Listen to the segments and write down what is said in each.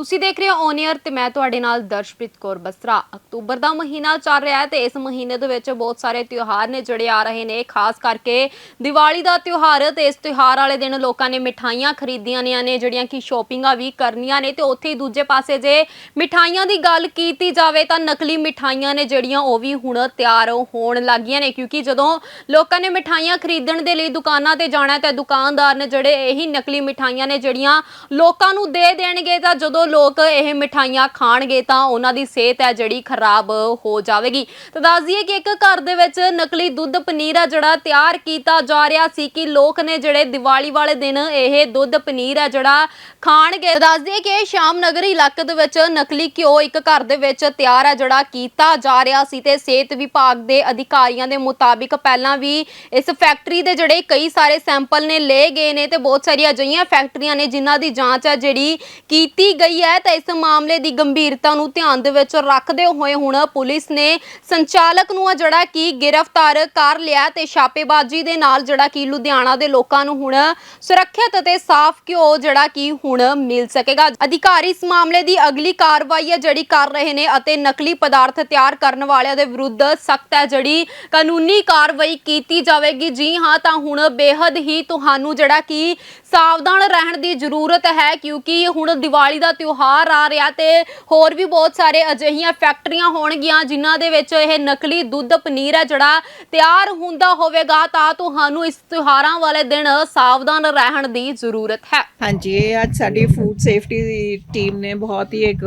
ਤੁਸੀਂ ਦੇਖ ਰਹੇ ਹੋ ਔਨ 에ਅਰ ਤੇ ਮੈਂ ਤੁਹਾਡੇ ਨਾਲ ਦਰਸ਼ਪ੍ਰੀਤ ਕੌਰ ਬਸਰਾ। ਅਕਤੂਬਰ ਦਾ ਮਹੀਨਾ ਚੱਲ ਰਿਹਾ ਹੈ ਤੇ ਇਸ ਮਹੀਨੇ ਦੇ ਵਿੱਚ ਬਹੁਤ ਸਾਰੇ ਤਿਉਹਾਰ ਨੇ ਜਿਹੜੇ ਆ ਰਹੇ ਨੇ, ਖਾਸ ਕਰਕੇ ਦੀਵਾਲੀ ਦਾ ਤਿਉਹਾਰ ਤੇ ਇਸ ਤਿਉਹਾਰ ਵਾਲੇ ਦਿਨ ਲੋਕਾਂ ਨੇ ਮਿਠਾਈਆਂ ਖਰੀਦੀਆਂ ਨੇ, ਜਿਹੜੀਆਂ ਕਿ ਸ਼ੋਪਿੰਗਾਂ ਵੀ ਕਰਨੀਆਂ ਨੇ ਤੇ ਉੱਥੇ ਹੀ ਦੂਜੇ ਪਾਸੇ ਜੇ ਮਿਠਾਈਆਂ ਦੀ ਗੱਲ ਕੀਤੀ ਜਾਵੇ ਤਾਂ ਨਕਲੀ ਮਿਠਾਈਆਂ ਨੇ ਜਿਹੜੀਆਂ ਉਹ ਵੀ ਹੁਣ ਤਿਆਰ ਹੋਣ ਲੱਗੀਆਂ ਨੇ, ਕਿਉਂਕਿ ਜਦੋਂ ਲੋਕਾਂ ਨੇ ਮਿਠਾਈਆਂ ਖਰੀਦਣ ਦੇ ਲਈ ਦੁਕਾਨਾਂ ਤੇ ਜਾਣਾ ਹੈ ਤਾਂ ਦੁਕਾਨਦਾਰ ਨੇ ਜਿਹੜੇ ਇਹੀ ਨਕਲੀ ਮਿਠਾਈਆਂ ਨੇ ਜਿਹੜੀਆਂ ਲੋਕਾਂ ਨੂੰ ਦੇ ਦੇਣਗੇ ਤਾਂ ਜਦੋਂ ਲੋਕ ਇਹ ਮਿਠਾਈਆਂ ਖਾਣਗੇ ਤਾਂ ਉਹਨਾਂ ਦੀ ਸਿਹਤ ਹੈ ਜਿਹੜੀ ਖਰਾਬ ਹੋ ਜਾਵੇਗੀ। ਤਾਂ ਦੱਸ ਦਈਏ ਕਿ ਇੱਕ ਘਰ ਦੇ ਵਿੱਚ ਨਕਲੀ ਦੁੱਧ ਪਨੀਰ ਹੈ ਜਿਹੜਾ ਤਿਆਰ ਕੀਤਾ ਜਾ ਰਿਹਾ ਸੀ ਕਿ ਲੋਕ ਨੇ ਜਿਹੜੇ ਦੀਵਾਲੀ ਵਾਲੇ ਦਿਨ ਇਹ ਦੁੱਧ ਪਨੀਰ ਹੈ ਜਿਹੜਾ ਖਾਣਗੇ। ਤਾਂ ਦੱਸ ਦਈਏ ਕਿ ਸ਼ਾਮ ਨਗਰ ਇਲਾਕੇ ਦੇ ਵਿੱਚ ਨਕਲੀ ਘਿਓ ਇੱਕ ਘਰ ਦੇ ਵਿੱਚ ਤਿਆਰ ਹੈ ਜਿਹੜਾ ਕੀਤਾ ਜਾ ਰਿਹਾ ਸੀ ਤੇ ਸਿਹਤ ਵਿਭਾਗ ਦੇ ਅਧਿਕਾਰੀਆਂ ਦੇ ਮੁਤਾਬਿਕ ਪਹਿਲਾਂ ਵੀ ਇਸ ਫੈਕਟਰੀ ਦੇ ਜਿਹੜੇ ਕਈ ਸਾਰੇ ਸੈਂਪਲ ਨੇ ਲਏ ਗਏ ਨੇ ਤੇ ਬਹੁਤ ਸਾਰੀਆਂ ਅਜਿਹੀਆਂ ਫੈਕਟਰੀਆਂ ਨੇ ਜਿਨ੍ਹਾਂ ਦੀ ਜਾਂਚ ਹੈ ਜਿਹੜੀ ਕੀਤੀ ਗਈ ਹੈ ਤਾਂ ਇਸ ਮਾਮਲੇ ਦੀ ਗੰਭੀਰਤਾ ਨੂੰ ਧਿਆਨ ਦੇ ਵਿੱਚ ਰੱਖਦੇ ਹੋਏ ਹੁਣ ਪੁਲਿਸ ਨੇ ਸੰਚਾਲਕ ਨੂੰ ਜਿਹੜਾ ਕਿ ਗ੍ਰਿਫਤਾਰ ਕਰ ਲਿਆ ਤੇ ਛਾਪੇਬਾਜ਼ੀ ਦੇ ਨਾਲ ਜਿਹੜਾ ਕਿ ਲੁਧਿਆਣਾ ਦੇ ਲੋਕਾਂ ਨੂੰ ਹੁਣ ਸੁਰੱਖਿਅਤ ਅਤੇ ਸਾਫ਼ ਘਿਓ ਜਿਹੜਾ ਕਿ ਹੁਣ ਮਿਲ ਸਕੇਗਾ। ਅਧਿਕਾਰੀ ਇਸ ਮਾਮਲੇ ਦੀ ਅਗਲੀ ਕਾਰਵਾਈ ਹੈ ਜਿਹੜੀ ਕਰ ਰਹੇ ਨੇ ਅਤੇ ਨਕਲੀ ਪਦਾਰਥ ਤਿਆਰ ਕਰਨ ਵਾਲਿਆਂ ਦੇ ਵਿਰੁੱਧ ਸਖਤ ਹੈ ਜਿਹੜੀ ਕਾਨੂੰਨੀ ਕਾਰਵਾਈ ਕੀਤੀ ਜਾਵੇਗੀ। ਜੀ ਹਾਂ, ਤਾਂ ਹੁਣ ਬੇहद ਹੀ ਤੁਹਾਨੂੰ ਜਿਹੜਾ ਕਿ ਸਾਵਧਾਨ ਰਹਿਣ ਦੀ ਜ਼ਰੂਰਤ ਹੈ ਕਿਉਂਕਿ ਹੁਣ ਦੀਵਾਲੀ ਦਾ ਤਿਉਹਾਰ ਆ ਰਿਹਾ ਤੇ ਹੋਰ ਵੀ ਬਹੁਤ ਸਾਰੇ ਅਜਿਹੀਆਂ ਫੈਕਟਰੀਆਂ ਹੋਣਗੀਆਂ ਜਿਨ੍ਹਾਂ ਦੇ ਵਿੱਚ ਇਹ ਨਕਲੀ ਦੁੱਧ ਪਨੀਰ ਹੈ ਜਿਹੜਾ ਤਿਆਰ ਹੁੰਦਾ ਹੋਵੇਗਾ ਤਾਂ ਤੁਹਾਨੂੰ ਇਸ ਤਿਉਹਾਰਾਂ ਵਾਲੇ ਦਿਨ ਸਾਵਧਾਨ ਰਹਿਣ ਦੀ ਜ਼ਰੂਰਤ ਹੈ। ਹਾਂਜੀ ਇਹ ਅੱਜ ਸਾਡੀ ਫੂਡ ਸੇਫਟੀ ਦੀ ਟੀਮ ਨੇ ਬਹੁਤ ਹੀ ਇੱਕ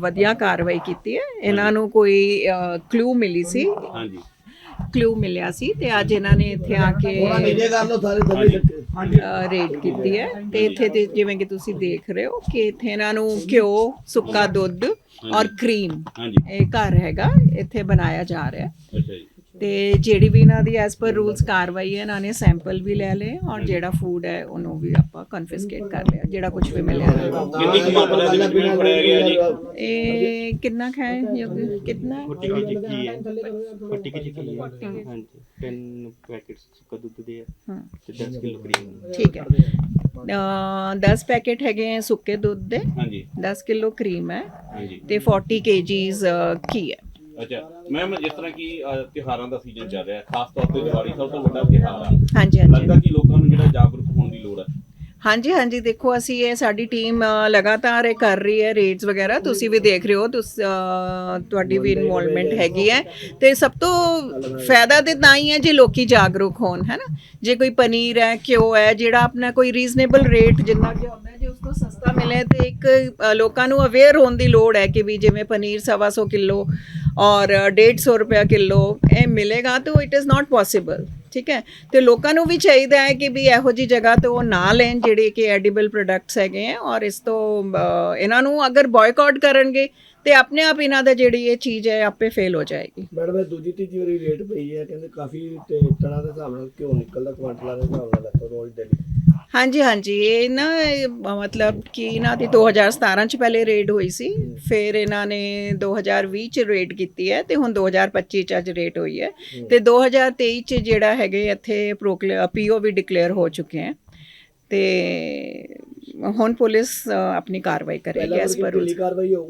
ਵਧੀਆ ਕਾਰਵਾਈ ਕੀਤੀ ਹੈ। ਇਹਨਾਂ ਨੂੰ ਕੋਈ ਕਲੂ ਮਿਲੀ ਸੀ। ਹਾਂਜੀ। ਕਲੂ ਮਿਲਿਆ ਸੀ ਤੇ ਅੱਜ ਇਹਨਾਂ ਨੇ ਇੱਥੇ ਆ ਕੇ ਰੇਡ ਕੀਤੀ ਹੈ। ਤੇ ਇੱਥੇ ਤੇ ਜਿਵੇਂ ਕਿ ਤੁਸੀਂ ਦੇਖ ਰਹੇ ਹੋ ਕਿ ਇੱਥੇ ਇਹਨਾਂ ਨੂੰ ਘਿਓ ਸੁੱਕਾ ਦੁੱਧ ਔਰ ਕਰੀਮ ਹਾਂਜੀ। ਇਹ ਘਰ ਹੈਗਾ ਇੱਥੇ ਬਣਾਇਆ ਜਾ ਰਿਹਾ ਹੈ। ਅੱਛਾ ਜੀ। ਤੇ ਜਿਹੜੀ ਵੀ ਇਹਨਾਂ ਦੀ ਐਸ ਪਰ ਰੂਲਸ ਕਾਰਵਾਈ ਹੈ ਇਹਨਾਂ ਨੇ ਸੈਂਪਲ ਵੀ ਲੈ ਲਏ ਔਰ ਜਿਹੜਾ ਫੂਡ ਹੈ ਉਹਨੂੰ ਵੀ ਆਪਾਂ ਕਨਫਿਸਕੇਟ ਕਰ ਲਿਆ ਜਿਹੜਾ ਕੁਝ ਵੀ ਮਿਲਿਆ। ਹੈ ਕਿੰਨੀ ਕੁ ਮਾਤਰਾ ਦੇ ਵਿੱਚ ਫੜਿਆ ਗਿਆ ਜੀ? ਇਹ ਕਿੰਨਾ ਖਾਏ ਯੋਗ? ਕਿੰਨਾ? ਫੋਰਟੀ ਕੇ ਜੀ ਕੀ ਹੈ? ਫੋਰਟੀ ਕੇ ਜੀ ਕੀ ਹੈ। ਹਾਂਜੀ। 10 ਪੈਕੇਟਸ ਸੁੱਕਾ ਦੁੱਧ ਦੇ ਹਾਂ। ਤੇ 10 ਕਿਲੋ ਕਰੀਮ ਠੀਕ ਹੈ। ਅ 10 ਪੈਕੇਟ ਹੈਗੇ ਹੈ ਸੁੱਕੇ ਦੁੱਧ ਦੇ। ਹਾਂਜੀ। 10 ਕਿਲੋ ਕਰੀਮ ਹੈ ਤੇ 40 ਕੇਜੀਸ ਘੀ ਹੈ। ਅੱਛਾ। ਮੈਮ ਜਿਸ ਤਰ੍ਹਾਂ ਕਿ ਅ, ਤਿਉਹਾਰਾਂ ਦਾ ਸੀਜ਼ਨ ਚੱਲ ਰਿਹਾ ਹੈ ਖਾਸ ਤੌਰ ਤੇ ਦੀਵਾਲੀ ਸਭ ਤੋਂ ਵੱਡਾ ਤਿਉਹਾਰ ਆ। ਹਾਂਜੀ ਹਾਂਜੀ। ਲੱਗਦਾ ਕਿ ਲੋਕਾਂ ਨੂੰ ਜਿਹੜਾ ਜਾਗਰੂਕ ਹੋਣ ਦੀ ਲੋੜ ਹੈ ਹਾਂਜੀ ਹਾਂਜੀ। ਦੇਖੋ ਅਸੀਂ ਇਹ ਸਾਡੀ ਟੀਮ ਲਗਾਤਾਰ ਇਹ ਕਰ ਰਹੀ ਹੈ ਰੇਡਸ ਵਗੈਰਾ। ਤੁਸੀਂ ਵੀ ਦੇਖ ਰਹੇ ਹੋ ਤੁਸ ਅ, ਤੁਹਾਡੀ ਵੀ ਇਨਵੋਲਵਮੈਂਟ ਹੈਗੀ ਹੈ। ਤੇ ਸਭ ਤੋਂ ਫਾਇਦਾ ਤੇ ਤਾਂ ਹੀ ਹੈ ਜੇ ਲੋਕੀ ਜਾਗਰੂਕ ਹੋਣ ਹੈ ਨਾ? ਜੇ ਕੋਈ ਪਨੀਰ ਹੈ ਘਿਓ ਹੈ ਜਿਹੜਾ ਆਪਣਾ ਕੋਈ ਰੀਜ਼ਨੇਬਲ ਰੇਟ ਜਿੰਨਾ ਕਿ ਹੁੰਦਾ ਹੈ, ਜੇ ਉਸਕੋ ਸਸਤਾ ਮਿਲੇ ਤੇ ਇੱਕ ਅ, ਲੋਕਾਂ ਨੂੰ ਅਵੇਅਰ ਹੋਣ ਦੀ ਲੋੜ ਹੈ ਕਿ ਵੀ ਜਿਵੇਂ ਪਨੀਰ 125 ਕਿਲੋ ਔਰ 150 ਰੁਪਿਆ ਕਿਲੋ, ਇਹ ਮਿਲੇਗਾ ਤਾਂ ਇਟ ਇਜ਼ ਨਾਟ ਪੋਸੀਬਲ ਠੀਕ ਹੈ? ਤੇ ਲੋਕਾਂ ਨੂੰ ਵੀ ਚਾਹੀਦਾ ਹੈ ਕਿ ਵੀ ਇਹੋ ਜੀ ਜਗ੍ਹਾ ਤੋਂ ਉਹ ਨਾ ਲੈਣ ਜਿਹੜੇ ਕਿ ਐਡੀਬਲ ਪ੍ਰੋਡਕਟਸ ਹੈਗੇ ਆ ਔਰ ਇਸ ਤੋਂ ਇਹਨਾਂ ਨੂੰ ਅਗਰ ਬਾਇਕਾਟ ਕਰਨਗੇ ਤੇ ਆਪਣੇ ਆਪ ਇਹਨਾਂ ਦਾ ਜਿਹੜੀ ਇਹ ਚੀਜ਼ ਹੈ, ਆਪੇ ਫੇਲ ਹੋ ਜਾਏਗੀ। ਮੈਡਮ ਇਹ ਦੂਜੀ, ਤੀਜੀ ਵਾਰੀ ਰੇਟ ਪਈ ਹੈ, ਕਹਿੰਦੇ ਕਾਫੀ ਤੇ ਟਣਾ ਦੇ ਹਿਸਾਬ ਨਾਲ ਘਿਓ ਨਿਕਲਦਾ ਕੁਆਂਟਲਾਂ ਦੇ ਹਿਸਾਬ ਨਾਲ ਲੱਗਦਾ ਰੋਜ਼ ਡੇਲੀ ਹਾਂਜੀ ਹਾਂਜੀ। ਇਹ ਨਾ ਇਹ ਮਤਲਬ ਕਿ ਇਹਨਾਂ ਦੀ 2017 ਚ ਪਹਿਲੇ ਰੇਡ ਹੋਈ ਸੀ ਫਿਰ ਇਹਨਾਂ ਨੇ 2020 ਚ ਰੇਡ ਕੀਤੀ ਹੈ ਤੇ ਹੁਣ 2025 ਚ ਅੱਜ ਰੇਡ ਹੋਈ ਹੈ। ਤੇ 2023 ਚ ਜਿਹੜਾ ਹੈਗੇ ਇੱਥੇ ਪੀਓ ਵੀ ਡਿਕਲੇਅਰ ਹੋ ਚੁੱਕੇ ਹੈ। ਤੇ ਹੁਣ ਪੁਲਿਸ ਅ, ਆਪਣੀ ਕਾਰਵਾਈ ਕਰੇਗੀ ਪਹਿਲਾਂ ਇਸ ਪਰ ਢਿੱਲੀ ਕਾਰਵਾਈ ਹੋਊਗੀ।